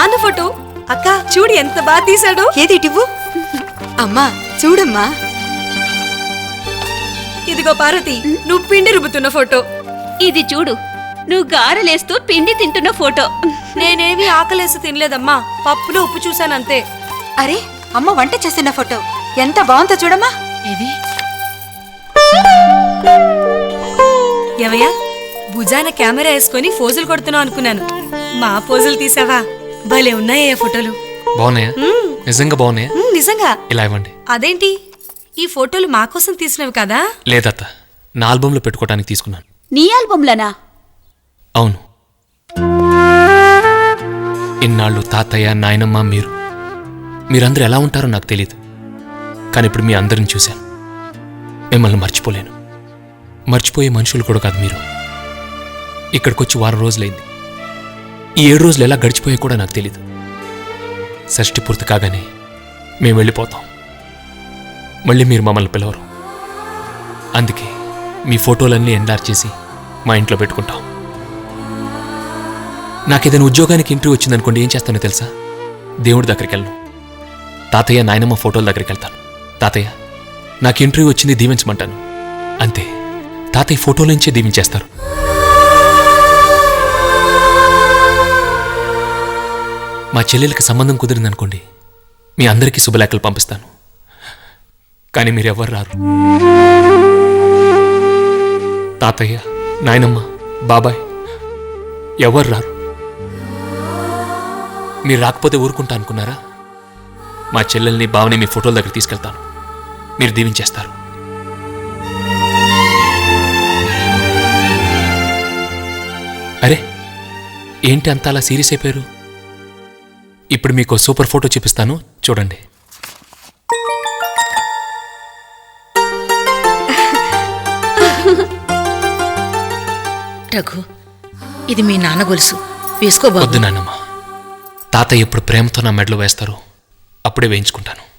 నాన్న ఫోటో. అక్క చూడు ఎంత బాగా తీసాడు ఏది ఇటివ్వు అమ్మా చూడమ్మా. ఇదిగో పార్వతి నువ్వు పిండి రుబ్బుతున్న ఫోటో. ఇది చూడు నువ్వు గారెలేస్తూ పిండి తింటున్న ఫోటో. నేనేవి ఆకలేసి తినలేదమ్మా పప్పులో ఉప్పు చూశానంతే. అరే అమ్మ వంట చేస్తున్న ఫోటో. ఎంత బాగుందో చూడమ్మా. ఏది? ఏమయ్యా భుజాన కెమెరా వేసుకొని ఫోజులు కొడుతున్నావు అనుకున్నాను. మా పోజులు తీసావా? భలే ఉన్నాయే ఫోటోలు. బాగున్నాయా? నిజంగా బాగున్నాయా? నిజంగా. ఇలా ఇవ్వండి. అదేంటి? ఈ ఫోటోలు మా కోసం తీసినవి కదా? లేదత్త. నా ఆల్బంలో పెట్టుకోవడానికి తీసుకున్నాను. నీ ఆల్బంలనా? అవును. ఇన్నాళ్ళు తాతయ్య నాయనమ్మ మీరు. మీరందరూ ఎలా ఉంటారో నాకు తెలియదు కానీ ఇప్పుడు మీ అందరిని చూశాను. మిమ్మల్ని మర్చిపోలేను. మర్చిపోయే మనుషులు కూడా కాదు మీరు. ఇక్కడికి వచ్చి వారం రోజులైంది. ఈ ఏడు రోజులు ఎలా గడిచిపోయా కూడా నాకు తెలియదు షష్టి పూర్తి కాగానే మేము వెళ్ళిపోతాం. మళ్ళీ మీరు మమ్మల్ని పిలవరు. అందుకే మీ ఫోటోలన్నీ ఎండార్ చేసి మా ఇంట్లో పెట్టుకుంటాం. నాకేదైనా ఉద్యోగానికి ఇంటర్వ్యూ వచ్చిందనుకోండి ఏం చేస్తానో తెలుసా? దేవుడి దగ్గరికి వెళ్ళను తాతయ్య నాయనమ్మ ఫోటోల దగ్గరికి వెళ్తాను. తాతయ్య నాకు ఇంటర్వ్యూ వచ్చింది దీవించమంటాను. అంతే. తాతయ్య ఫోటోల నుంచే దీవించేస్తారు. మా చెల్లెలకి సంబంధం కుదిరిందనుకోండి మీ అందరికీ శుభలేఖలు పంపిస్తాను. కానీ మీరెవ్వరు రారు. తాతయ్య నాయనమ్మ బాబాయ్ ఎవరు రారు. మీరు రాకపోతే ఊరుకుంటా అనుకున్నారా? మా చెల్లెల్ని బావని మీ ఫోటోల దగ్గర తీసుకెళ్తాను. మీరు దీవించేస్తారు. అరే ఏంటి అంత అలా సీరియస్ అయిపోయారు? ఇప్పుడు మీకు సూపర్ ఫోటో చూపిస్తాను. చూడండి. రఘు ఇది మీ నాన్న గొలుసు. వేసుకోబాబు వద్దు నాన్నమ్మ తాతయ్య ఎప్పుడు ప్రేమతో నా మెడలో వేస్తారో. అప్పుడే వేయించుకుంటాను.